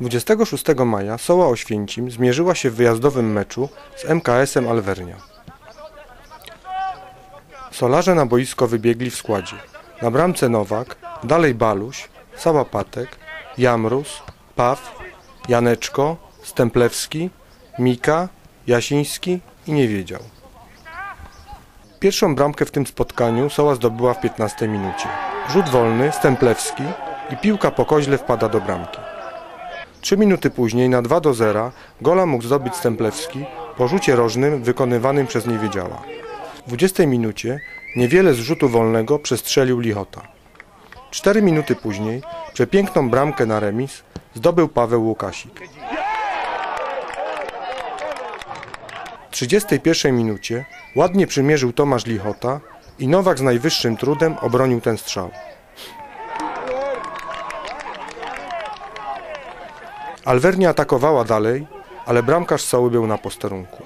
26 maja Soła Oświęcim zmierzyła się w wyjazdowym meczu z MKS-em Alwernia. Solarze na boisko wybiegli w składzie. Na bramce Nowak, dalej Baluś, Sałapatek, Jamrus, Paw, Janeczko, Stemplewski, Mika, Jasiński i Niewiedział. Pierwszą bramkę w tym spotkaniu Soła zdobyła w 15 minucie. Rzut wolny, Stemplewski i piłka po koźle wpada do bramki. Trzy minuty później na 2 do 0 gola mógł zdobyć Stemplewski po rzucie rożnym wykonywanym przez Niewiedziała. W 20 minucie niewiele z rzutu wolnego przestrzelił Lichota. Cztery minuty później przepiękną bramkę na remis zdobył Paweł Łukasik. W 31 minucie ładnie przymierzył Tomasz Lichota i Nowak z najwyższym trudem obronił ten strzał. Alwernia atakowała dalej, ale bramkarz Soły był na posterunku.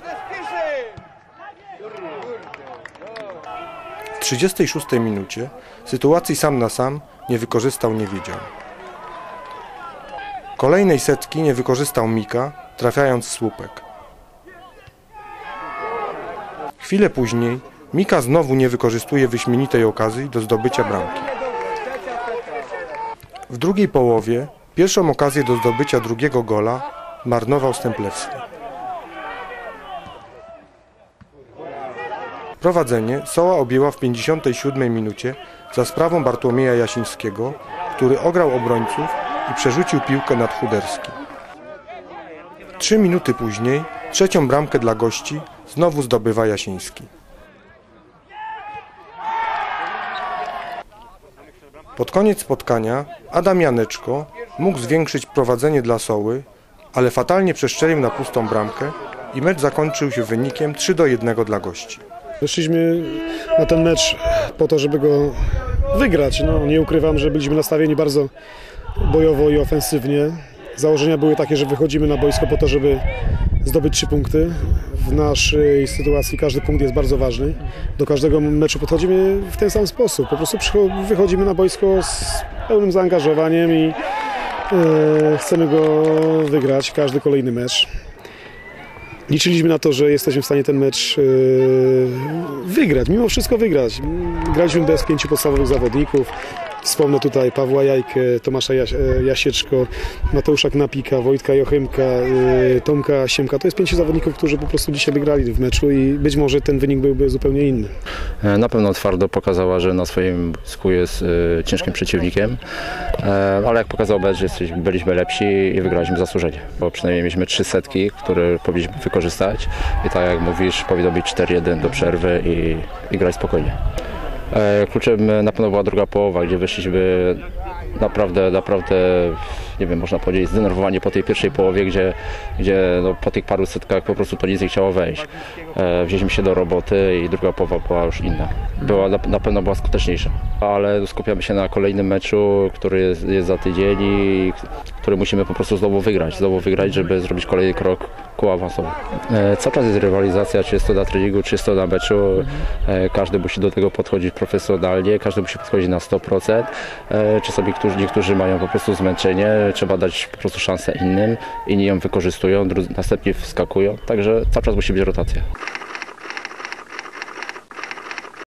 W 36 minucie sytuacji sam na sam nie wykorzystał Niewiedział. Kolejnej setki nie wykorzystał Mika, trafiając w słupek. Chwilę później Mika znowu nie wykorzystuje wyśmienitej okazji do zdobycia bramki. W drugiej połowie pierwszą okazję do zdobycia drugiego gola marnował Stemplewski. Prowadzenie Soła objęła w 57 minucie za sprawą Bartłomieja Jasińskiego, który ograł obrońców i przerzucił piłkę nad Chuderski. Trzy minuty później trzecią bramkę dla gości znowu zdobywa Jasiński. Pod koniec spotkania Adam Janeczko mógł zwiększyć prowadzenie dla Soły, ale fatalnie przestrzelił na pustą bramkę i mecz zakończył się wynikiem 3 do 1 dla gości. Weszliśmy na ten mecz po to, żeby go wygrać. No, nie ukrywam, że byliśmy nastawieni bardzo bojowo i ofensywnie. Założenia były takie, że wychodzimy na boisko po to, żeby zdobyć trzy punkty. W naszej sytuacji każdy punkt jest bardzo ważny. Do każdego meczu podchodzimy w ten sam sposób. Po prostu wychodzimy na boisko z pełnym zaangażowaniem i chcemy go wygrać, każdy kolejny mecz. Liczyliśmy na to, że jesteśmy w stanie ten mecz e, wygrać, mimo wszystko wygrać. Graliśmy bez pięciu podstawowych zawodników. Wspomnę tutaj Pawła Jajkę, Tomasza Jaś Jasieczko, Mateusza Knapika, Wojtka Jochymka, e, Tomka Siemka. To jest pięciu zawodników, którzy po prostu dzisiaj wygrali w meczu i być może ten wynik byłby zupełnie inny. Na pewno twardo pokazała, że na swoim boisku jest e, ciężkim przeciwnikiem, e, ale jak pokazał jesteśmy, byliśmy lepsi i wygraliśmy zasłużenie, bo przynajmniej mieliśmy trzy setki, które powinniśmy wykorzystać i tak jak mówisz, powinno być 4-1 do przerwy i, i grać spokojnie. E, Kluczem na pewno była druga połowa, gdzie wyszliśmy naprawdę, naprawdę, nie wiem, można powiedzieć, zdenerwowani po tej pierwszej połowie, gdzie, gdzie no, po tych paru setkach po prostu to nic nie chciało wejść. E, wzięliśmy się do roboty i druga połowa była już inna. Była, na pewno była skuteczniejsza, ale skupiamy się na kolejnym meczu, który jest, jest za tydzień i który musimy po prostu znowu wygrać, znowu wygrać, żeby zrobić kolejny krok E, cały czas jest rywalizacja, czy jest to na treningu, czy jest to na meczu. E, każdy musi do tego podchodzić profesjonalnie, każdy musi podchodzić na 100%. E, czasami którzy, niektórzy mają po prostu zmęczenie, trzeba dać po prostu szansę innym, inni ją wykorzystują, następnie wskakują, także cały czas musi być rotacja.